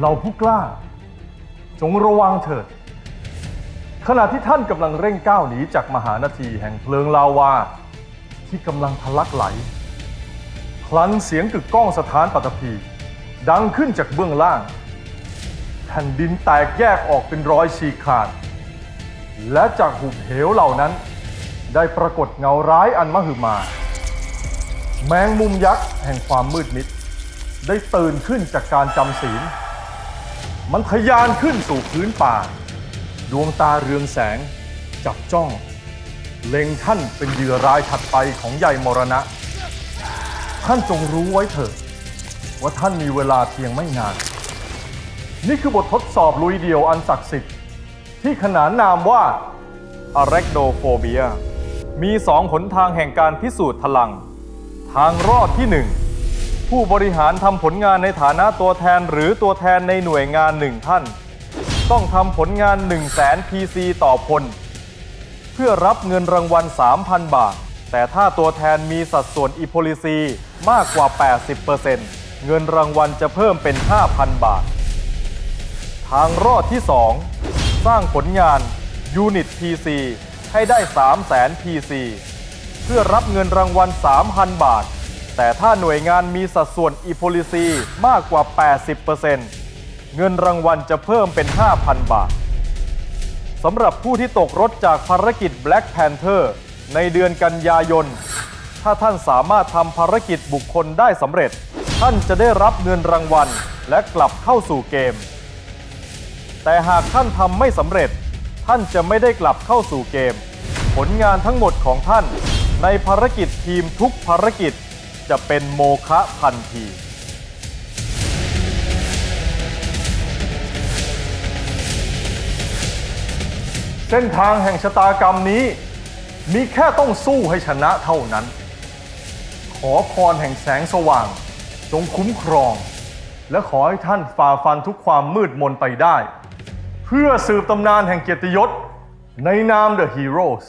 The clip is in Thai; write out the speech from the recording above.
เราผู้กล้า จงระวังเถิด ขณะที่ท่านกำลังเร่งก้าวหนีจากมหานาทีแห่งเพลิงลาวา ที่กำลังทะลักไหล คลันเสียงกึกก้องสถานปัตภีดังขึ้นจากเบื้องล่าง แผ่นดินแตกแยกออกเป็นรอยฉีกขาด และจากหุบเหวเหล่านั้น ได้ปรากฏเงาร้ายอันมหึมา แมงมุมยักษ์แห่งความมืดมิดได้ตื่นขึ้นจากการจำศีล มันทะยานขึ้นสู่พื้นป่า ดวงตาเรืองแสง จับจ้อง เล็งท่านเป็นเหยื่อรายถัดไปของใหญ่มรณะ ท่านจงรู้ไว้เถิดว่าท่านมีเวลาเพียงไม่นาน นี่คือบททดสอบลุยเดียวอันศักดิ์สิทธิ์ ที่ขนานนามว่า a r a c h n o p h o b i a มีสองหนทางแห่งการพิสูจน์พลัง ทางรอดที่หนึ่ง ผู้บริหารทำผลงานในฐานะตัวแทนหรือตัวแทนในหน่วยงานหนึ่งท่าน ต้องทำผลงาน 1 0 0 0 0แสน PC ต่อพลเพื่อรับเงินรางวัล 3,000 บาท แต่ถ้าตัวแทนมีสัดส่วนอีโพลิซีมากกว่า 80%เงินรางวัลจะเพิ่มเป็น 5,000 บาท ทางรอดที่ 2 สร้างผลงาน Unit PC ให้ได้ 300,000 PC เพื่อรับเงินรางวัล 3,000 บาท แต่ถ้าหน่วยงานมีสัดส่วน e p o l i c y มากกว่า 80%เงินรางวัลจะเพิ่มเป็น 5,000 บาทสำหรับผู้ที่ตกรถจากภารกิจ Black Panther ในเดือนกันยายน ถ้าท่านสามารถทำภารกิจบุคคลได้สำเร็จ ท่านจะได้รับเงินรางวัลและกลับเข้าสู่เกม แต่หากท่านทำไม่สำเร็จ ท่านจะไม่ได้กลับเข้าสู่เกม ผลงานทั้งหมดของท่าน ในภารกิจทีมทุกภารกิจ จะเป็นโมฆะทันทีเส้นทางแห่งชะตากรรมนี้ มีแค่ต้องสู้ให้ชนะเท่านั้น ขอพรแห่งแสงสว่าง จงคุ้มครอง และขอให้ท่านฝ่าฟันทุกความมืดมนไปได้ เพื่อสืบตำนานแห่งเกียรติยศในนาม The Heroes